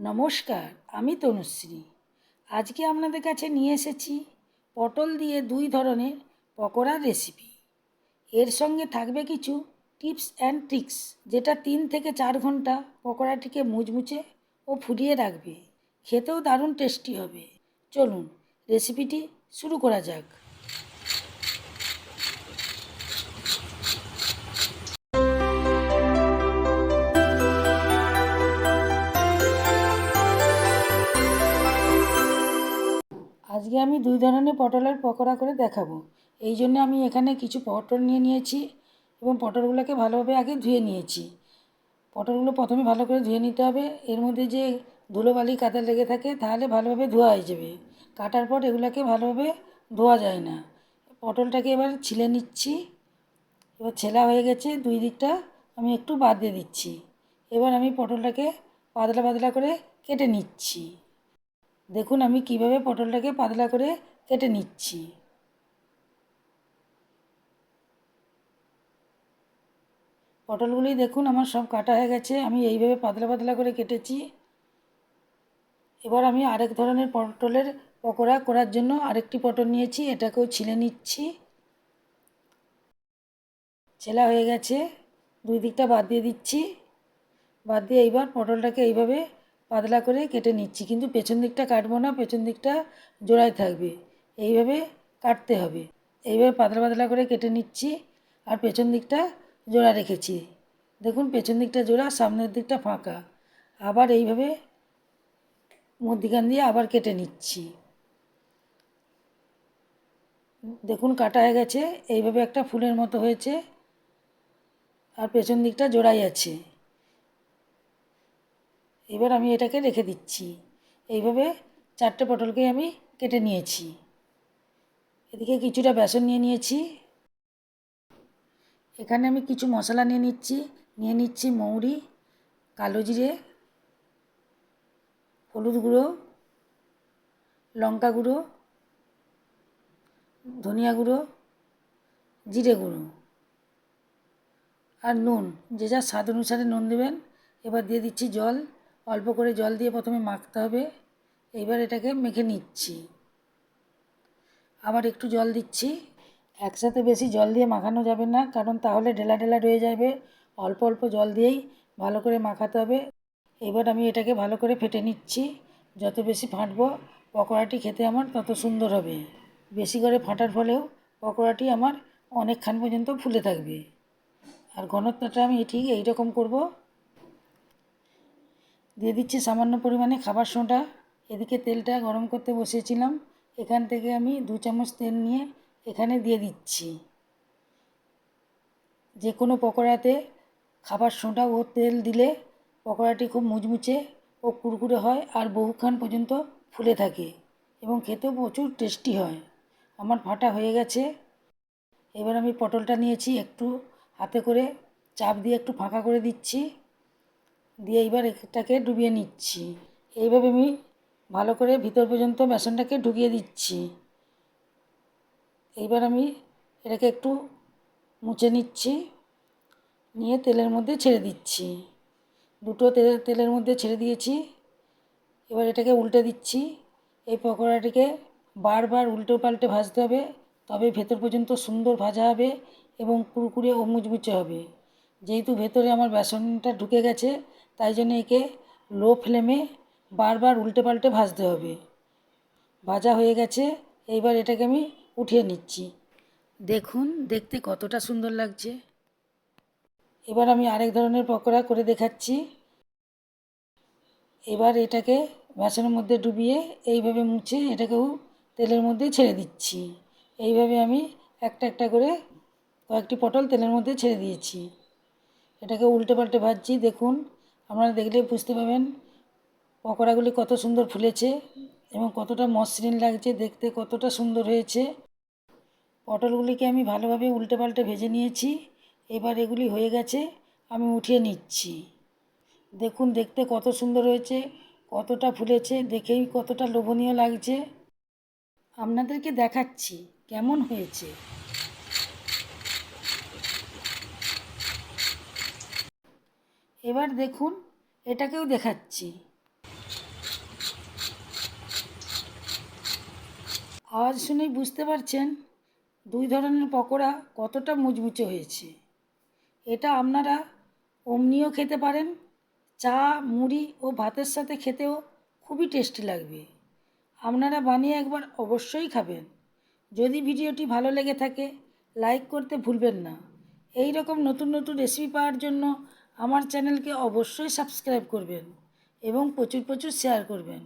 নমস্কার, আমি তনুশ্রী। আজকে আপনাদের কাছে নিয়ে এসেছি পটল দিয়ে দুই ধরনের পকোড়ার রেসিপি এর সঙ্গে থাকবে কিছু টিপস অ্যান্ড ট্রিক্স যেটা তিন থেকে চার ঘণ্টা পকোড়াটিকে মুচমুচে ও ফুলিয়ে রাখবে। খেতেও দারুণ টেস্টি হবে। চলুন রেসিপিটি শুরু করা যাক। আজকে আমি দুই ধরনের পটলের পকোড়া করে দেখাবো। এই জন্য আমি এখানে কিছু পটল নিয়ে নিয়েছি এবং পটলগুলোকে ভালোভাবে আগে ধুয়ে নিয়েছি। পটলগুলো প্রথমে ভালো করে ধুয়ে নিতে হবে। এর মধ্যে যে ধুলোবালি কাদা লেগে থাকে, তাহলে ভালোভাবে ধোয়া হয়ে যাবে। কাটার পর এগুলোকে ভালোভাবে ধোয়া যায় না। পটলটাকে এবার ছিলে নিচ্ছি। এবার ছেলা হয়ে গেছে, দুই দিকটা আমি একটু বাদ দিয়ে দিচ্ছি। এবার আমি পটলটাকে পাতলা পাতলা করে কেটে নিচ্ছি। দেখুন, আমি কীভাবে পটলটাকে পাতলা করে কেটে নিচ্ছি। পটলগুলি দেখুন, আমার সব কাটা হয়ে গেছে, আমি এইভাবে পাতলা পাতলা করে কেটেছি। এবার আমি আরেক ধরনের পটলের পকোড়া করার জন্য আরেকটি পটল নিয়েছি, এটাকেও ছিলে নিচ্ছি। ছেলা হয়ে গেছে, দুই দিকটা বাদ দিয়ে দিচ্ছি। বাদ দিয়ে এইবার পটলটাকে এইভাবে পাতলা করে কেটে নিচ্ছি। কিন্তু পেছন দিকটা কাটবো না, পেছন দিকটা জোড়ায় থাকবে। এইভাবে কাটতে হবে। এইভাবে পাতলা পাতলা করে কেটে নিচ্ছি আর পেছন দিকটা জোড়া রেখেছি। দেখুন, পেছন দিকটা জোড়া, সামনের দিকটা ফাঁকা। আবার এইভাবে মধ্যিখান দিয়ে আবার কেটে নিচ্ছি। দেখুন, কাটা হয়ে গেছে। এইভাবে একটা ফুলের মতো হয়েছে। আর পেছন দিকটা জোড়াই আছে। এবার আমি এটাকে রেখে দিচ্ছি। এইভাবে চারটে পটলকে আমি কেটে নিয়েছি। এদিকে কিছুটা বেসন নিয়ে নিয়েছি। এখানে আমি কিছু মশলা নিয়ে নিচ্ছি। নিয়ে নিচ্ছি মৌরি, কালো জিরে, হলুদ গুঁড়ো, লঙ্কা গুঁড়ো, ধনিয়া গুঁড়ো, জিরে গুঁড়ো আর নুন। যে যার স্বাদ অনুসারে নুন দেবেন। এবার দিয়ে দিচ্ছি জল। অল্প করে জল দিয়ে প্রথমে মাখতে হবে। এইবার এটাকে মেখে নিচ্ছি। আবার একটু জল দিচ্ছি। একসাথে বেশি জল দিয়ে মাখানো যাবে না, কারণ তাহলে ঢেলা ঢেলা রয়ে যাবে। অল্প অল্প জল দিয়েই ভালো করে মাখাতে হবে। এবার আমি এটাকে ভালো করে ফেটে নিচ্ছি। যত বেশি ফাটবো পকোড়াটি খেতে আমার তত সুন্দর হবে। বেশি করে ফাটার ফলেও পকোড়াটি আমার অনেকক্ষণ পর্যন্ত ফুলে থাকবে। আর ঘনত্বটা আমি ঠিক এই রকম করব। দিয়ে দিচ্ছি সামান্য পরিমাণে খাবার সোঁটা এদিকে তেলটা গরম করতে বসিয়েছিলাম। এখান থেকে আমি দু চামচ তেল নিয়ে এখানে দিয়ে দিচ্ছি। যে কোনো পকোড়াতে খাবার সোঁটা ও তেল দিলে পকোড়াটি খুব মুচমুচে ও কুরকুরে হয় আর বহুক্ষণ পর্যন্ত ফুলে থাকে এবং খেতেও প্রচুর টেস্টি হয়। আমার ফাটা হয়ে গেছে। এবার আমি পটলটা নিয়েছি একটু হাতে করে। চাপ দিয়ে একটু ফাঁকা করে দিচ্ছি। দিয়ে এইবার এটাকে ডুবিয়ে নিচ্ছি। এইভাবে আমি ভালো করে ভিতর পর্যন্ত বেসনটাকে ঢুকিয়ে দিচ্ছি। এইবার আমি এটাকে একটু মুছে নিচ্ছি, নিয়ে তেলের মধ্যে ছেড়ে দিচ্ছি। দুটো তেলের তেলের মধ্যে ছেড়ে দিয়েছি। এবার এটাকে উল্টে দিচ্ছি। এই পকোড়াটিকে বারবার উল্টো পাল্টে ভাজতে হবে, তবে ভেতর পর্যন্ত সুন্দর ভাজা হবে এবং কুরকুরে ও মুচমুচে হবে। যেহেতু ভেতরে আমার বেসনটা ঢুকে গেছে তাই জন্য একে লো ফ্লেমে বারবার উল্টে পাল্টে ভাজতে হবে। ভাজা হয়ে গেছে, এইবার এটাকে আমি উঠিয়ে নিচ্ছি। দেখুন, দেখতে কতটা সুন্দর লাগছে। এবার আমি আরেক ধরনের পকোড়া করে দেখাচ্ছি। এবার এটাকে বেসনের মধ্যে ডুবিয়ে এইভাবে মুছে এটাকেও তেলের মধ্যে ছেড়ে দিচ্ছি। এইভাবে আমি একটা একটা করে কয়েকটি পটল তেলের মধ্যে ছেড়ে দিয়েছি। এটাকে উল্টে পাল্টে ভাজছি, দেখুন। আপনারা দেখলেই বুঝতে পারবেন পকোড়াগুলি কত সুন্দর ফুলেছে এবং কতটা মসৃণ লাগছে, দেখতে কতটা সুন্দর হয়েছে। পটলগুলিকে আমি ভালোভাবে উল্টে পাল্টে ভেজে নিয়েছি। এবার এগুলি হয়ে গেছে, আমি উঠিয়ে নিচ্ছি। দেখুন, দেখতে কত সুন্দর হয়েছে, কতটা ফুলেছে, দেখেই কতটা লোভনীয় লাগছে। আপনাদেরকে দেখাচ্ছি কেমন হয়েছে। এবার দেখুন, এটাকেও দেখাচ্ছি। আওয়াজ শুনেই বুঝতে পারছেন দুই ধরনের পকোড়া কতটা মুচমুচে হয়েছে। এটা আপনারা অমনিও খেতে পারেন, চা, মুড়ি ও ভাতের সাথে খেতেও খুবই টেস্টি লাগবে। আপনারা বানিয়ে একবার অবশ্যই খাবেন। যদি ভিডিওটি ভালো লেগে থাকে, লাইক করতে ভুলবেন না। এই রকম নতুন নতুন রেসিপি পাওয়ার জন্য আমার চ্যানেলকে অবশ্যই সাবস্ক্রাইব করবেন এবং প্রচুর প্রচুর শেয়ার করবেন।